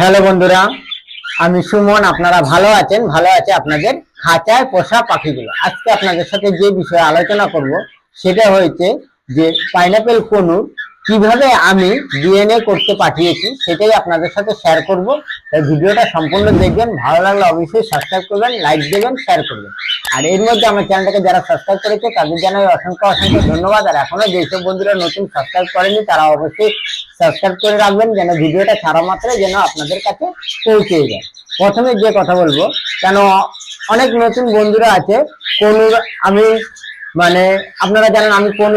Hello বন্ধুরা, আমি সুমন, আপনারা ভালো আছেন? ভালো আছে আপনাদের খাঁচায় পোষা পাখিগুলো। আজকে আপনাদের সাথে যে বিষয়ে আলোচনা করব, সেটা হয়েছে যে পাইনাপেল কনুর কীভাবে আমি ডিএনএ করতে পাঠিয়েছি সেটাই আপনাদের সাথে শেয়ার করব। তাই ভিডিওটা সম্পূর্ণ দেখবেন, ভালো লাগলে অবশ্যই সাবস্ক্রাইব করবেন লাইক দেবেন শেয়ার করবেন। আর এর মধ্যে আমার চ্যানেলটাকে যারা সাবস্ক্রাইব করেছে, তাদের জানাই অসংখ্য অসংখ্য ধন্যবাদ। আর এখনও যেসব বন্ধুরা নতুন সাবস্ক্রাইব করেনি তারা অবশ্যই সাবস্ক্রাইব করে রাখবেন, যেন ভিডিওটা ছাড়া মাত্রায় যেন আপনাদের কাছে পৌঁছে যায়। প্রথমে যে কথা বলব, কেন অনেক নতুন বন্ধুরা আছে, কোন আমি মানে আপনারা জানেন আমি কোন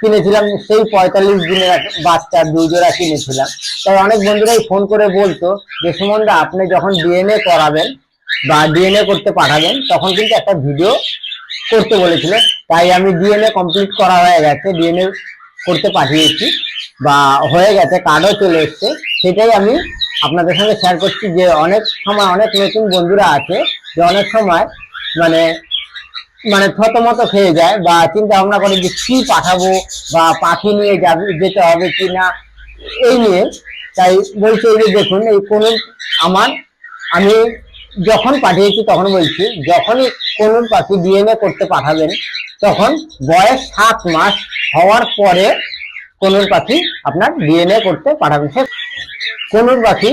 কিনেছিলাম? সেই পঁয়তাল্লিশ দিনের বাচ্চা দুই জোড়া কিনেছিলাম। তাই অনেক বন্ধুরাই ফোন করে বলতো যে সুমনদা আপনি যখন ডিএনএ করাবেন বা ডিএনএ করতে পাঠাবেন, তখন কিন্তু একটা ভিডিও করতে বলেছিল। তাই আমি ডিএনএ কমপ্লিট করা হয়ে গেছে ডিএনএ করতে পাঠিয়েছি বা হয়ে গেছে কার্ডও চলে এসছে। সেটাই আমি আপনাদের সঙ্গে শেয়ার করছি যে, অনেক সময় অনেক নতুন বন্ধুরা আছে যে, অনেক সময় মানে মানে থতমত খেয়ে যায় বা চিন্তা ভাবনা করে যে কি পাঠাবো বা পাখি নিয়ে যাবে, যেতে হবে কি না এই নিয়ে। তাই বলছে এই যে দেখুন, এই কোন আমার, আমি যখন পাঠিয়েছি তখন বলছি, যখনই কোন পাখি ডিএনএ করতে পাঠাবেন, তখন বয়স সাত মাস হওয়ার পরে কোন পাখি আপনার ডিএনএ করতে পাঠাবেন। সে কোন পাখি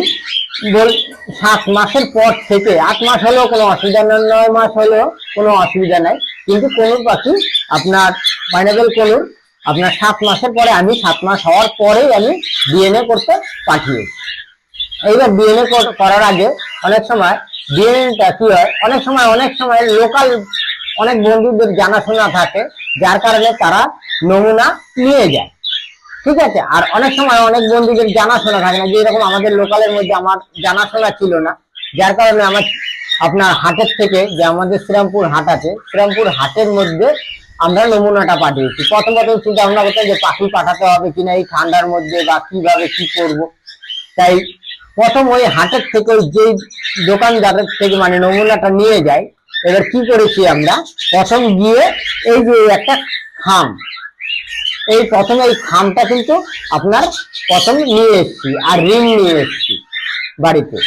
সাত মাসের পর থেকে, আট মাস হলেও কোনো অসুবিধা নেই, নয় মাস হলেও কোনো অসুবিধা নাই। কিন্তু কোন পাখি আপনার পাইনাপেল কলুর আপনার সাত মাসের পরে আমি সাত মাস হওয়ার পরেই আমি ডিএনএ করতে পাঠিয়েছি। এইবার ডিএনএ করার আগে অনেক সময় ডিএনএটা কি হয়? অনেক সময় অনেক সময় লোকাল অনেক বন্ধুদের জানাশোনা থাকে, যার কারণে তারা নমুনা নিয়ে যায়। ঠিক আছে? আর অনেক সময় অনেক বন্ধুদের জানাশোনা থাকে না, যে এরকম আমাদের লোকালের মধ্যে আমার জানাশোনা ছিল না। যার কারণে আমার, আপনার হাটের থেকে যে আমাদের শ্রীরামপুর হাট আছে, শ্রীরামপুর হাটের মধ্যে আমরা নমুনাটা পাঠিয়েছি। প্রথম প্রথম চিন্তা ভাবনা করতাম যে পাখি পাঠাতে হবে কিনা, এই ঠান্ডার মধ্যে বা কীভাবে কি করব। তাই প্রথম ওই হাটের থেকে যে দোকানদারের থেকে মানে নমুনাটা নিয়ে যায় এবার কি করেছি আমরা? প্রথম গিয়ে এই যে একটা খাম এই প্রথমে এই খামটা কিন্তু আপনার প্রথম নিয়ে এসেছি, আর রিং নিয়ে এসেছি বাড়িতে।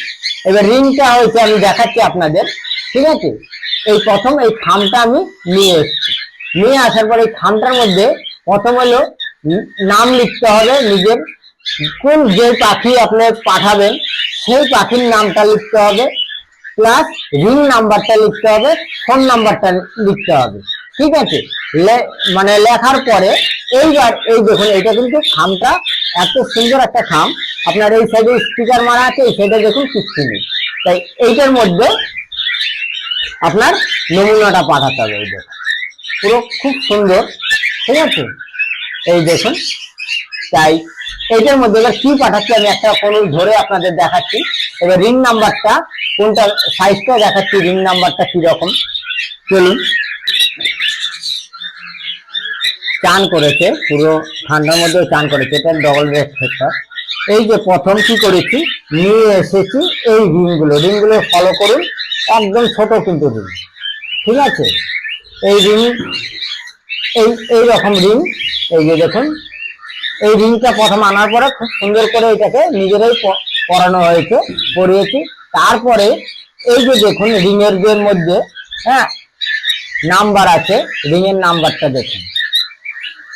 এবার রিংটা হয়েছে, আমি দেখাচ্ছি আপনাদের, ঠিক আছে? এই প্রথম এই খামটা আমি নিয়ে এসেছি। নিয়ে আসার পর এই খামটার মধ্যে প্রথম হলো নাম লিখতে হবে নিজের, কোন যে পাখি আপনি পাঠাবেন, সেই পাখির নামটা লিখতে হবে প্লাস রিং নাম্বারটা লিখতে হবে ফোন নাম্বারটা লিখতে হবে। ঠিক আছে? মানে লেখার পরে এইবার এই দেখুন এটা কিন্তু খামটা এত সুন্দর একটা খাম। আপনার এই সাইডে স্টিকার মারা আছে, এই সাইডে দেখুন কিচ্ছু নেই তাই এইটার মধ্যে আপনার নমুনাটা পাঠাতে হবে, এই দেখুন। পুরো খুব সুন্দর, ঠিক আছে? এই দেখুন। তাই এইটার মধ্যে এবার কি পাঠাচ্ছি? আমি একটা কোনো ধরে আপনাদের দেখাচ্ছি। এবার রিং নাম্বারটা কোনটা সাইজটা দেখাচ্ছি রিং নাম্বারটা কি রকম চলুন। চান করেছে, পুরো ঠান্ডার মধ্যে চান করেছে, এটা ডবল ফেক্টর এই যে প্রথম কি করেছি, নিয়ে এসেছি এই রিংগুলো। রিংগুলো ফলো করুন, একদম ছোট কিন্তু রিং। ঠিক আছে? এই রিং, এই এই রকম রিং, এই যে দেখুন, এই রিংটা প্রথম আনার পরে খুব সুন্দর করে এটাকে নিজেরাই পরানো হয়েছে, পরিয়েছি। তারপরে এই যে দেখুন, রিংয়ের যে মধ্যে হ্যাঁ নাম্বার আছে, রিংয়ের নাম্বারটা দেখুন।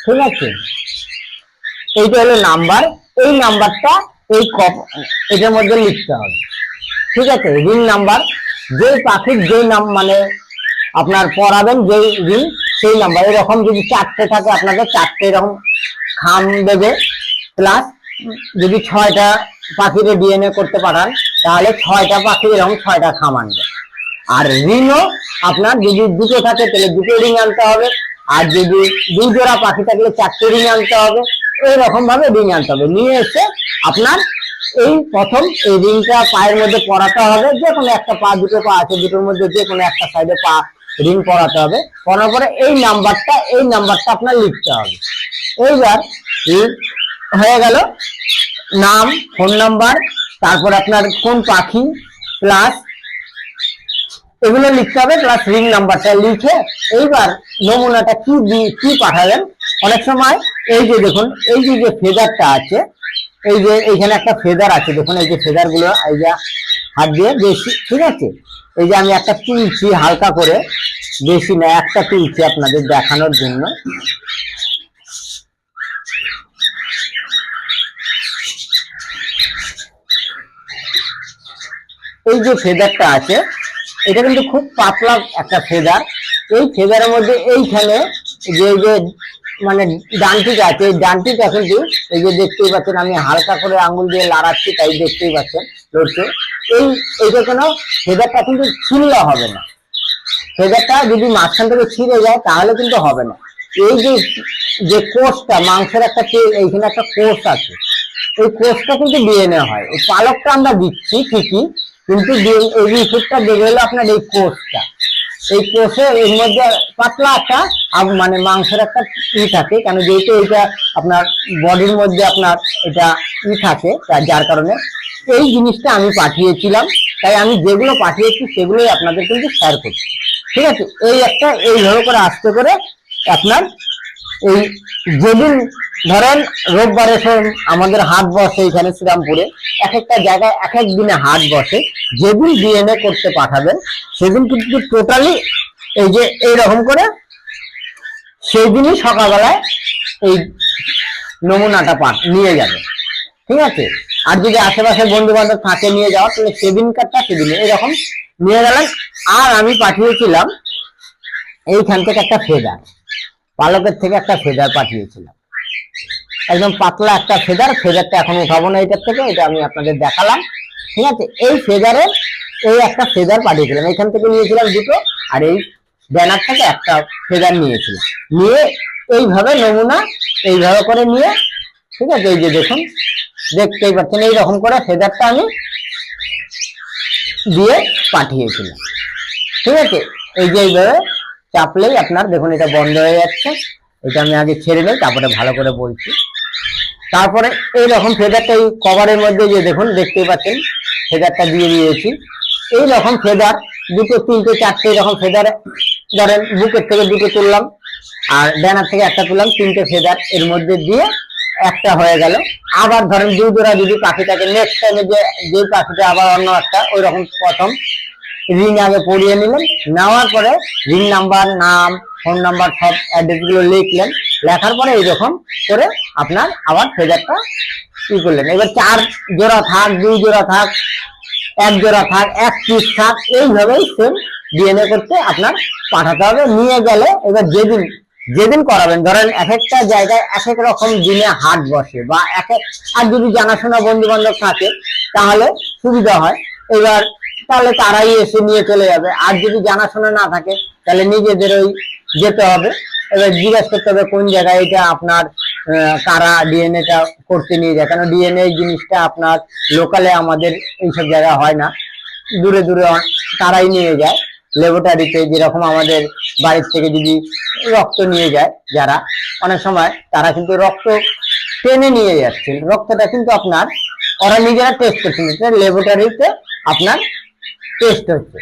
ঠিক আছে? এইটা হলো নাম্বার এই নাম্বারটা এই কপ এটার মধ্যে লিখতে হবে। ঠিক আছে? রিং নাম্বার যে পাখির যেই নাম মানে আপনার পড়াবেন যেই রিং সেই নাম্বার এরকম যদি চারটে থাকে আপনাদের চারটে এরকম খাম দেবে। প্লাস যদি ছয়টা পাখিরে ডিএনএ করতে পাঠান তাহলে ছয়টা পাখির এরকম ছয়টা খাম আনবে। আর রিংও আপনার যদি দুটো থাকে, তাহলে দুটো রিং আনতে হবে। আর যদি দুই জোড়া পাখি থাকলে চারটে রিং আনতে হবে এইরকম ভাবে রিং আনতে হবে। নিয়ে এসে আপনার এই প্রথম এই রিংটা পায়ের মধ্যে পরাতে হবে, যে কোনো একটা পা, দুটো পা আছে দুটোর মধ্যে, যে কোনো একটা সাইডে পা রিং পরাতে হবে। পরার পরে এই নাম্বারটা এই নাম্বারটা আপনার লিখতে হবে। এইবার এই হয়ে গেল? নাম, ফোন নাম্বার, তারপর আপনার কোন পাখি, প্লাস এগুলো লিখতে হবে প্লাস রিং নাম্বারটা লিখে এইবার নমুনাটা কি কি পাঠাবেন? অনেক সময় এই যে দেখুন, এই যে যে ফেদারটা আছে, এই যে এইখানে একটা ফেদার আছে, দেখুন এই যে ফেদারগুলো এই যে হাত দিয়ে বেশি, ঠিক আছে? এই যে আমি একটা তুলছি হালকা করে, বেশি না, একটা তুলছি আপনাদের দেখানোর জন্য। এই যে ফেদারটা আছে এটা কিন্তু খুব পাতলা একটা ফেদার। এই ফেদারের মধ্যে এইখানে যে যে মানে ডানটিটা আছে, এই ডানটিটা কিন্তু এই যে দেখতেই পাচ্ছেন, আমি হালকা করে আঙুল দিয়ে লাড়াচ্ছি তাই দেখতেই পাচ্ছেন, লড়ছে। এই, এইটা কোনো ফেদারটা কিন্তু ছিঁড়লে হবে না। ফেদারটা যদি মাঝখান থেকে ছিঁড়ে যায়, তাহলে কিন্তু হবে না। এই যে যে কোষটা, মাংসের একটা এইখানে একটা কোষ আছে। এই কোষটা কিন্তু ডিএনএ হয়। এই পালকটা আমরা দিচ্ছি ঠিকই কিন্তু এই রিসিপ্টটা দেবে হলো আপনার এই কোষটা। এই কোষে এর মধ্যে পাতলা একটা মানে মাংসের একটা ই থাকে, কেন যেহেতু এটা আপনার বডির মধ্যে আপনার এটা ই থাকে যার কারণে এই জিনিসটা আমি পাঠিয়েছিলাম। তাই আমি যেগুলো পাঠিয়েছি সেগুলোই আপনাদের কিন্তু শেয়ার করছি। ঠিক আছে? এই একটা এইভাবে করে আস্তে করে আপনার এই যেদিন ধরেন রোববারে আমাদের হাট বসে এখানে শ্রীরামপুরে এক একটা জায়গায় এক এক দিনে হাট বসে। যেদিন ডিএনএ করতে পাঠাবেন, সেদিন কিন্তু টোটালি এই যে এইরকম করে সেই দিনই সকালবেলায় এই নমুনাটা পাঠ, নিয়ে যাবে। ঠিক আছে? আর যদি আশেপাশে বন্ধু বান্ধব থাকে নিয়ে যাওয়া তাহলে সেদিনকারটা সেদিনে এরকম নিয়ে গেলেন। আর আমি পাঠিয়েছিলাম এইখান থেকে একটা ফেদার। পালকের থেকে একটা ফেদার পাঠিয়েছিলাম। একদম পাতলা একটা ফেদার, ফেদারটা এখন উঠাবো না এটার থেকে, এটা আমি আপনাদের দেখালাম। ঠিক আছে? এই ফেদারের এই একটা ফেদার পাঠিয়েছিলাম। এখান থেকে নিয়েছিলাম দুটো, আর এই ব্যানার থেকে একটা ফেদার নিয়েছিলাম। নিয়ে এইভাবে নমুনা, এইভাবে করে নিয়ে, ঠিক আছে? এই যে দেখুন, দেখতেই পাচ্ছেন, এইরকম করে ফেদারটা আমি দিয়ে পাঠিয়েছিলাম। ঠিক আছে? এই যে এইভাবে চাপলেই আপনার দেখুন এটা বন্ধ হয়ে যাচ্ছে। এটা আমি আগে ছেড়ে নেই তারপরে ভালো করে বলছি। তারপরে এইরকম ফেদারটা এই কভারের মধ্যে যে দেখুন, দেখতেই পাচ্ছেন, ফেদারটা দিয়ে দিয়েছি। এই রকম ফেদার, দুটো, তিনটে, চারটে এরকম ফেদার, ধরেন বুকের থেকে দুটো তুললাম, আর ব্যানার থেকে একটা তুললাম, তিনটে ফেদার এর মধ্যে দিয়ে একটা হয়ে গেল। আবার ধরেন দুই জোড়া যদি পাখিটাকে নেক্সট টাইমে যে যে পাখিটা আবার অন্য একটা ওই রকম প্রথম রিং আগে পড়িয়ে নিলেন, নেওয়ার পরে রিং নাম্বার নাম ফোন নাম্বার সব অ্যাড্রেসগুলো লিখলেন, লেখার পরে এইরকম করে আপনার আবার ফেজারটা ই করলেন। এবার চার জোড়া থাক, দুই জোড়া থাক, এক জোড়া থাক, এক পিস থাক, এইভাবেই সেম ডিএনএ করতে আপনার পাঠাতে হবে। নিয়ে গেলে এবার যেদিন যেদিন করাবেন, ধরেন এক একটা জায়গায় এক এক রকম দিনে হাট বসে বা এক এক, আর যদি জানাশোনা বন্ধু বান্ধব থাকে, তাহলে সুবিধা হয়। এবার তাহলে তারাই এসে নিয়ে চলে যাবে। আর যদি জানাশোনা না থাকে, তাহলে নিজেদের ওই যেতে হবে। এবার জিজ্ঞাসা করতে হবে কোন জায়গায় এটা আপনার কারা ডিএনএ টা করতে নিয়ে যায়। কেন ডিএনএ জিনিসটা আপনার লোকালে আমাদের এইসব জায়গা হয় না। দূরে দূরে তারাই নিয়ে যায়। ল্যাবরেটরিতে যেরকম আমাদের বাড়ির থেকে যদি রক্ত নিয়ে যায় যারা, অনেক সময় তারা কিন্তু রক্ত টেনে নিয়ে যাচ্ছে। রক্তটা কিন্তু আপনার, ওরা নিজেরা টেস্ট করছে। ল্যাবরেটরিতে আপনার টেস্ট হচ্ছে।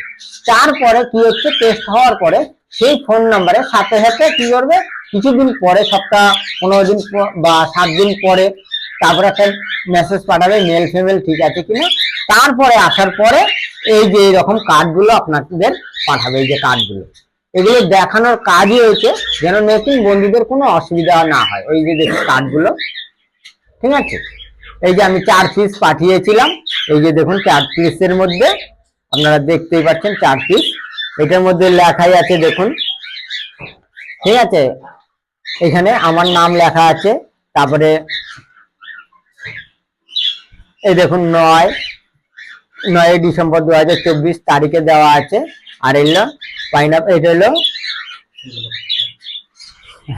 তারপরে কি হচ্ছে? টেস্ট হওয়ার পরে সেই ফোন নাম্বারে সাথে সাথে কি করবে? কিছুদিন পরে, সপ্তাহ, পনেরো দিন বা সাত দিন পরে তারপরে একটা মেসেজ পাঠাবে মেল ফেমেল ঠিক আছে কিনা? তারপরে আসার পরে এই যে এরকম কার্ডগুলো আপনাদের পাঠাবে, এই যে কার্ডগুলো এগুলো দেখানোর কাজই হচ্ছে যেন নতুন বন্ধুদের কোনো অসুবিধা না হয়। ওই যে দেখুন কার্ডগুলো ঠিক আছে? এই যে আমি চার পিস পাঠিয়েছিলাম। এই যে দেখুন চার পিসের মধ্যে আপনারা দেখতেই পাচ্ছেন চার পিস এটার মধ্যে লেখাই আছে দেখুন। ঠিক আছে? এখানে আমার নাম লেখা আছে তারপরে এই দেখুন নয় নয় ডিসেম্বর দু হাজার চব্বিশ তারিখে দেওয়া আছে। আর এলো পাইনাপ এটা হলো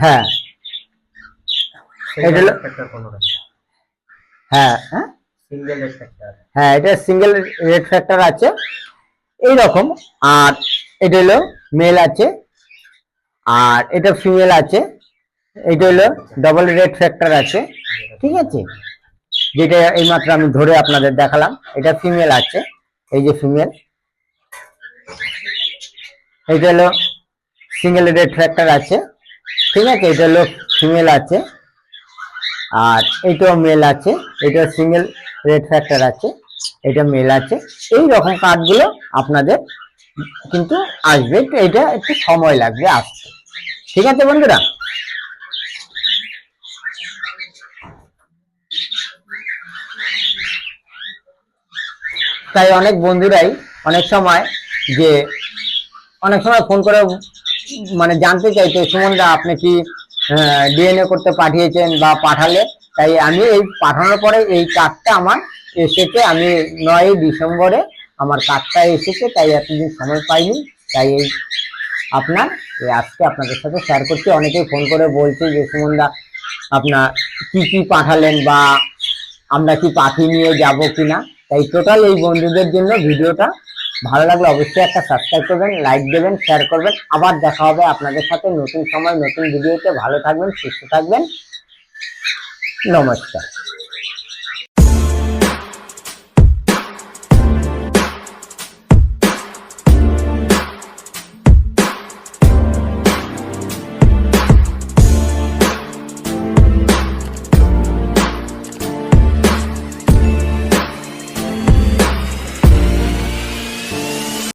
হ্যাঁ। এটা হলো হ্যাঁ হ্যাঁ। হ্যাঁ এটা সিঙ্গেল রেড ফ্যাক্টর আছে। এই রকম আর এটা হলো মেল আছে। আর এটা ফিমেল আছে। এটা হলো ডবল রেড ফ্যাক্টর আছে। ঠিক আছে? যেটা এইমাত্র আমি ধরে আপনাদের দেখালাম। এটা ফিমেল আছে। এই যে ফিমেল এটা হলো সিঙ্গেল রেড ফ্যাক্টর আছে। ঠিক আছে? এটা হলো ফিমেল আছে। আর এটাও মেল আছে। এটা সিঙ্গেল রেড ফ্যাক্টর আছে, এটা মেল আছে। এই রকম কার্ডগুলো আপনাদের কিন্তু আসবে। এটা একটু সময় লাগবে আসতে। ঠিক আছে বন্ধুরা? তাই অনেক বন্ধুরাই অনেক সময় যে অনেক সময় ফোন করে মানে জানতে চাইতো, সুমনদা, আপনি কি ডিএনএ করতে পাঠিয়েছেন বা পাঠালে? তাই আমি এই পাঠানোর পরে এই কার্ডটা আমার এসেছে। আমি নয় ডিসেম্বরে আমার কার্ডটা এসেছে, তাই এতদিন সময় পাইনি। তাই এই আপনার, এই আজকে আপনাদের সাথে শেয়ার করছি। অনেকেই ফোন করে বলছে যে সুমনদা আপনার কি কি পাঠালেন বা আমরা কি পাখি নিয়ে যাব কি না তাই টোটাল এই বন্ধুদের জন্য ভিডিওটা ভালো লাগলে অবশ্যই একটা সাবস্ক্রাইব করবেন লাইক দেবেন শেয়ার করবেন। আবার দেখা হবে আপনাদের সাথে নতুন সময়, নতুন ভিডিওতে। ভালো থাকবেন, সুস্থ থাকবেন। নমস্কার